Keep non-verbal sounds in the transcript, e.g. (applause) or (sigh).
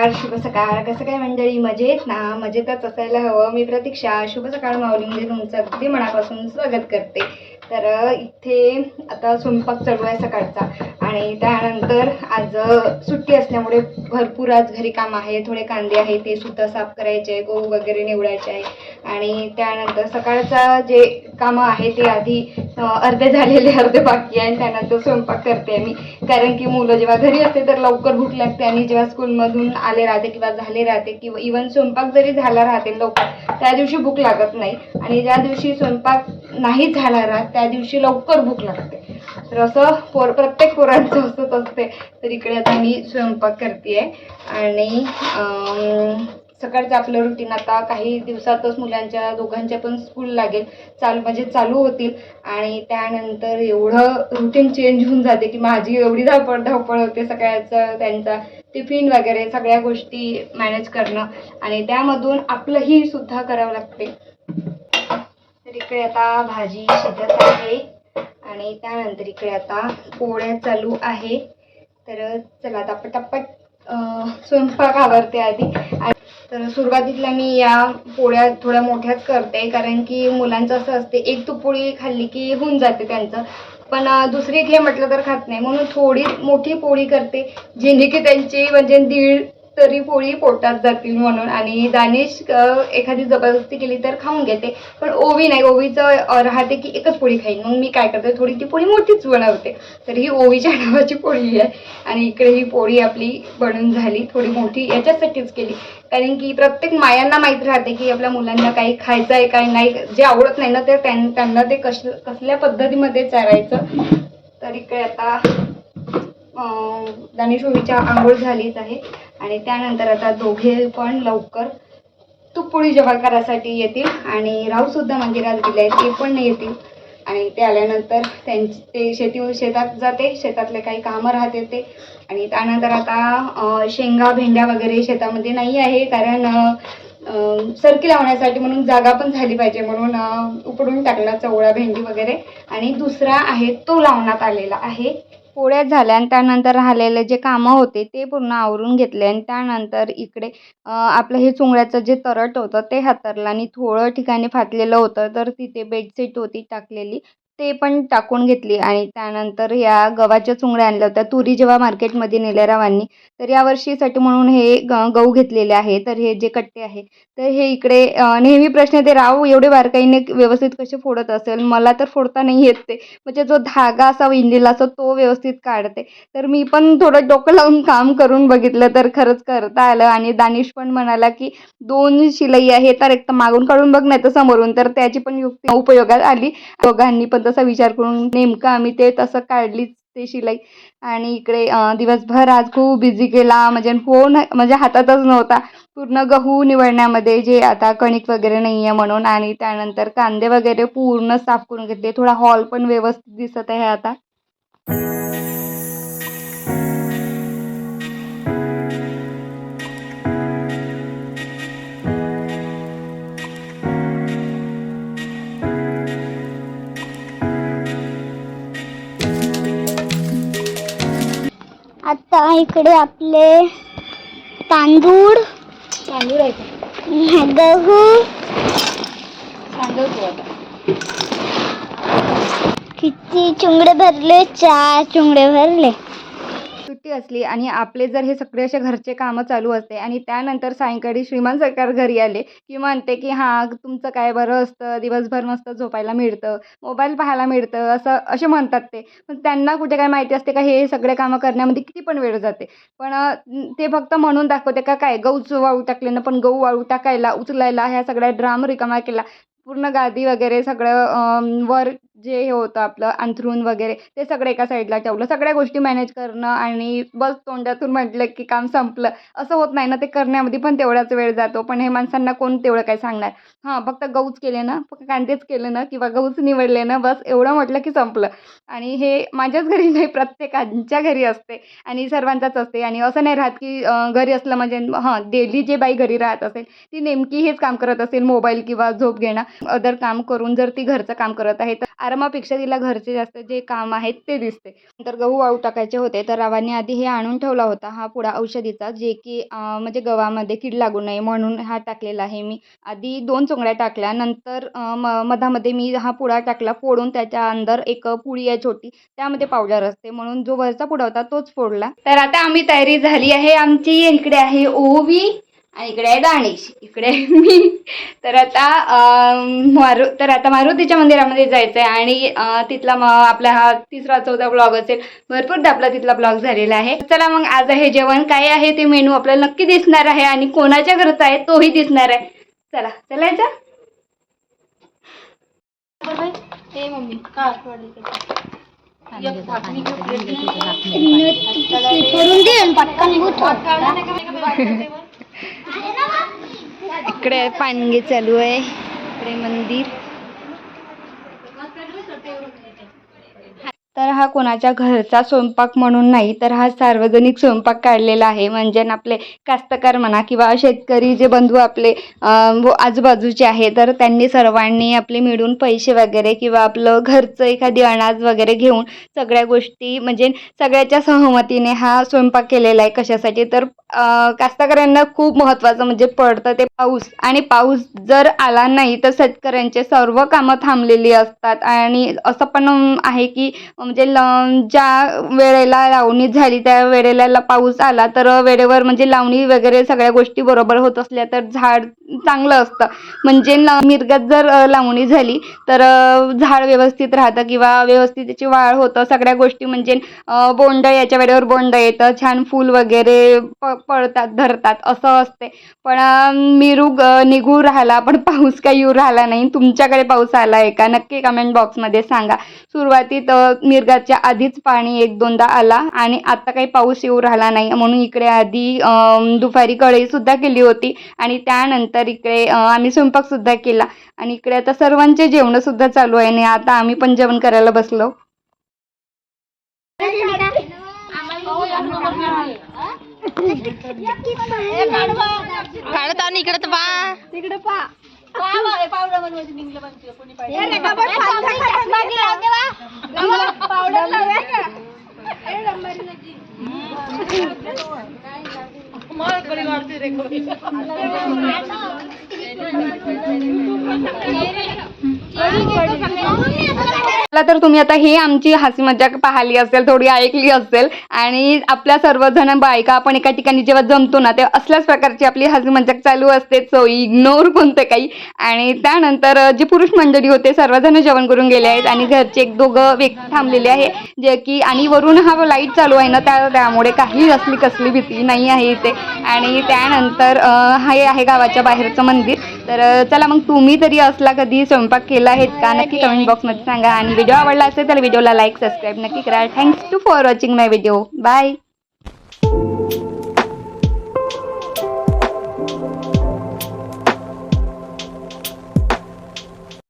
नमस्कार शुभ सकाळ कसं काय मंडळी? मजेत ना? मजेतच असायला हवं. मी प्रतीक्षा शुभ सकाळ माऊलीमध्ये म्हणजे तुमचं अगदी मनापासून स्वागत करते. तर इथे आता स्वयंपाक चालू आहे सकाळचा. आणि त्यानंतर आज सुट्टी असल्यामुळे भरपूर आज घरी काम आहे. थोडे कांदे आहे ते सुद्धा साफ करायचे आहे गहू वगैरे निवडायचे आहे आणि त्यानंतर सकाळचा जे कामं आहे ते आधी अर्धे झालेले अर्धे बाकी आहे. आणि त्यानंतर स्वयंपाक करते मी. कारण की मुलं जेव्हा घरी असते तर लवकर भूक लागते. आणि जेव्हा स्कूलमधून आले राहते किंवा झाले राहते किंवा इवन स्वयंपाक जरी झाला राहते लवकर त्या दिवशी भूक लागत नाही. आणि ज्या दिवशी स्वयंपाक नाही झाला राहत त्या दिवशी लवकर भूक लागते. तर असं पोर प्रत्येक पोरांचं असंच असते तर इकडे आता मी स्वयंपाक करते आणि सकाळचं आपलं रुटीन आता काही दिवसातच मुलांच्या दोघांच्या पण स्कूल लागेल. चालू म्हणजे चालू होतील. आणि त्यानंतर एवढं रुटीन चेंज होऊन जाते की माझी एवढी धावपळ धावपळ होते सकाळचं त्यांचा टिफिन वगैरे सगळ्या गोष्टी मॅनेज करणं. आणि त्यामधून आपलंही सुद्धा करावं लागते. तर इकडे आता भाजी शिजत आहे. आणि त्यानंतर इकडे आता पोळ्या चालू आहे. तर चला आता पटापट स्वयंपाक आवरते आधी. तर सुरुवातीला मी या पोळ्या थोड्या मोठ्याच करते कारण की मुलांचं असं असते एक तू पोळी खाल्ली की होऊन जाते त्यांचं. पण दुसरी घे म्हटलं तर खात नाही म्हणून थोडी मोठी पोळी करते जेणे की त्यांची म्हणजे दीड तरी पोळी पोटात जातील म्हणून. आणि दानिश एखादी जबरदस्ती केली तर खाऊन घेते. पण ओवी नाही. ओवीचं राहते की एकच पोळी खाईन. मग मी काय करते? थोडी ती पोळी मोठीच बनवते. तर ही ओवीच्या (laughs) नावाची पोळी आहे. आणि इकडे ही पोळी आपली बनून झाली. थोडी मोठी याच्यासाठीच केली. कारण की प्रत्येक मायांना माहीत राहते की आपल्या मुलांना काही खायचं आहे काही नाही. जे आवडत नाही ना ते त्यां- त्यांना ते कश कसल्या पद्धतीमध्ये चारायचं. तर इकडे आता अं, दानेश्वरीच्या आंघोळ झालीच आहे. आणि त्यानंतर आता दोघे पण लवकर तुपोळी जेव्हा करायसाठी येतील. आणि राहूसुद्धा मंदिरात गेले आहेत ते पण येतील. आणि ते आल्यानंतर त्यांची ते शेती शेतात जाते. शेतातले काही कामं राहते ते. आणि त्यानंतर आता शेंगा भेंड्या वगैरे शेतामध्ये नाही आहे. कारण सरकी लावण्यासाठी म्हणून जागा पण झाली पाहिजे. म्हणून उपडून टाकला चवळा भेंडी वगैरे. आणि दुसरा आहे तो लावण्यात आलेला आहे. पोळ्या झाल्या आणि त्यानंतर राहिलेले जे कामं होते ते पूर्ण आवरून घेतले आणि त्यानंतर इकडे आपलं हे चुंगळ्याचं जे तरट होतं ते हातरलं आणि थोडं ठिकाणी फाटलेलं होतं तर तिथे बेडशीट होती टाकलेली. ते पण टाकून घेतली आणि त्यानंतर या गव्हाच्या चुंगड्या आणल्या होत्या. तुरी जेव्हा मार्केटमध्ये नेल्या रावांनी तर या वर्षीसाठी म्हणून हे ग गहू घेतलेले आहे. तर हे जे कट्टे आहे तर हे इकडे नेहमी प्रश्न येते राव एवढे बारकाईने व्यवस्थित कसे फोडत असेल? मला तर फोडता नाही येत ते. म्हणजे जो धागा असा विणलेला असतो तो व्यवस्थित काढते. तर मी पण थोडं डोकं लावून काम करून बघितलं तर खरंच करता आलं. आणि दानिश पण म्हणाला की दोन शिलाई आहे तर एक तर मागून काढून बघ नाही तर समोरून. तर त्याची पण युक्ती उपयोगात आली. दोघांनी पण तसा विचार करून नेमकं आम्ही ते तसं काढलीच ते शिलाई. आणि इकडे दिवसभर आज खूप बिझी केला. म्हणजे फोन म्हणजे हातातच नव्हता. पूर्ण गहू निवडण्यामध्ये जे आता कणिक वगैरे नाही आहे म्हणून आणि त्यानंतर कांदे वगैरे पूर्ण साफ करून घेतले. थोडा हॉल पण व्यवस्थित दिसत आहे आता. इकडे आपले तांदूळ. तांदूळ आहे का गहू. तांदूळ तू आता. किती चुंगडे भरले? चार चुंगडे भरले. सुट्टी असली आणि आपले जर हे सगळे असे घरचे कामं चालू असते आणि त्यानंतर सायंकाळी श्रीमान सरकार घरी आले की म्हणते की हां तुमचं काय बरं असतं? दिवसभर मस्त झोपायला मिळतं मोबाईल पाहायला मिळतं असं असे म्हणतात ते. पण त्यांना कुठे काय माहिती असते का हे सगळे कामं करण्यामध्ये किती पण वेळ जाते. पण ते फक्त म्हणून दाखवते का काय गहूच वाळू टाकले ना पण गहू वाळू टाकायला उचलायला ह्या सगळ्या ड्राम रिकामा केला पूर्ण गादी वगैरे सगळं वर जे हे होतं आपलं अंथरूण वगैरे ते सगळं एका साईडला ठेवलं. सगळ्या गोष्टी मॅनेज करणं आणि बस तोंडातून म्हटलं की काम संपलं. असं होत नाही ना ते करण्यामध्ये पण तेवढाच वेळ जातो. पण हे माणसांना कोण तेवढं काय सांगणार? हां फक्त गहूच केले ना फक्त कांदेच केले ना किंवा गहूच निवडले ना बस एवढं म्हटलं की संपलं. आणि हे माझ्याच घरी नाही प्रत्येकांच्या घरी असते आणि सर्वांचाच असते. आणि असं नाही राहत की घरी असलं म्हणजे हां डेली जे बाई घरी राहत असेल ती नेमकी हेच काम करत असेल मोबाईल किंवा झोप घेणं. अदर काम करून जर ती घरचं काम करत आहे तर आरामापेक्षा तिला घरचे जास्त जे काम आहेत ते दिसते. नंतर गहू वाळू टाकायचे होते तर रावांनी आधी हे आणून ठेवला होता. हा पुडा औषधीचा जे की म्हणजे गव्हामध्ये कीड लागू नये म्हणून हा टाकलेला आहे. मी आधी दोन चोंगड्या टाकल्या नंतर म मधामध्ये मी हा पुडा टाकला फोडून त्याच्या अंदर एक पुळी आहे छोटी त्यामध्ये पावडर असते. म्हणून जो वरचा पुडा होता तोच फोडला. तर आता आम्ही तयारी झाली आहे. आमची इकडे आहे ओवी. आणि इकडे आहे दानिश. इकडे आहे मी. तर आता मारु तर आता मारुतीच्या मंदिरामध्ये जायचं आहे आणि तिथला म आपला हा तिसरा चौथा ब्लॉग असेल. भरपूर आपला तिथला ब्लॉग झालेला आहे. चला मग आज आहे जेवण. काय आहे ते मेनू आपल्याला नक्की दिसणार आहे आणि कोणाच्या घरचा आहे तोही दिसणार आहे. चला चलायचं? करून दे आणि पटकन इकडे पाणगे चालू आहे. इकडे मंदिर. तर हा कोणाच्या घरचा स्वयंपाक म्हणून नाही तर हा सार्वजनिक स्वयंपाक काढलेला आहे. म्हणजे आपले कास्तकार म्हणा किंवा शेतकरी जे बंधू आपले आजूबाजूचे आहे तर त्यांनी सर्वांनी आपले मिळून पैसे वगैरे किंवा आपलं घरचं एखादी अनाज वगैरे घेऊन सगळ्या गोष्टी म्हणजे सगळ्याच्या सहमतीने हा स्वयंपाक केलेला आहे कशासाठी? तर कास्तकऱ्यांना खूप महत्त्वाचं म्हणजे पडतं ते पाऊस. आणि पाऊस जर आला नाही तर शेतकऱ्यांचे सर्व कामं थांबलेली असतात. आणि असं पण आहे की म्हणजे ल ज्या वेळेला लावणी झाली त्या वेळेला पाऊस आला तर वेळेवर म्हणजे लावणी वगैरे सगळ्या गोष्टी बरोबर होत असल्या तर झाड चांगलं असतं. म्हणजे मिरगत मिरगात जर लावणी झाली तर झाड व्यवस्थित राहतं किंवा व्यवस्थित त्याची वाढ होतं. सगळ्या गोष्टी म्हणजे बोंड याच्या वेळेवर बोंड येतं. छान फूल वगैरे प पळतात धरतात असं असते. पण मिरूग निघू राहिला पण पाऊस काही येऊ राहिला नाही. तुमच्याकडे पाऊस आला आहे का? नक्की कमेंट बॉक्समध्ये सांगा. सुरुवातीत मिरगाच्या आधीच पाणी एक दोनदा आला आणि आता काही पाऊस येऊ राहिला नाही. म्हणून इकडे आधी दुपारी कढईसुद्धा केली होती आणि त्यानंतर इकडे अ, आम्ही स्वयंपाकसुद्धा केला. आणि इकडे आता सर्वांचे जेवणंसुद्धा चालू आहे आणि आता आम्ही पण जेवण करायला बसलो. काढत आणि इकडे तर पा. तिकडे पा. મારા પરિવારથી રેખો चला तर तुम्ही आता ही आमची हसी मजाक पाहिली असेल थोडी ऐकली असेल आणि आपल्या सर्वजण बायका आपण एका ठिकाणी जेव्हा जमतो ना तेव्हा असल्याच प्रकारची आपली हसी मजाक चालू असते सो इग्नोर कोणतं काही. आणि त्यानंतर जे पुरुष मंडळी होते सर्वजण जेवण करून गेले आहेत आणि घरचे एक दोघं व्यक्ती थांबलेले आहे जे की आणि वरून हा लाइट चालू आहे ना त्या त्यामुळे काही असली कसली भीती नाही आहे इथे. आणि त्यानंतर हे आहे गावाच्या बाहेरचं मंदिर. तर चला मग तुम्ही तरी असला कधी स्वयंपाक केला आहेत का? नक्की कमेंट बॉक्समध्ये सांगा. आणि व्हिडिओ आवडला असेल तर व्हिडिओला लाईक सबस्क्राईब नक्की करा. Thanks to for watching my video bye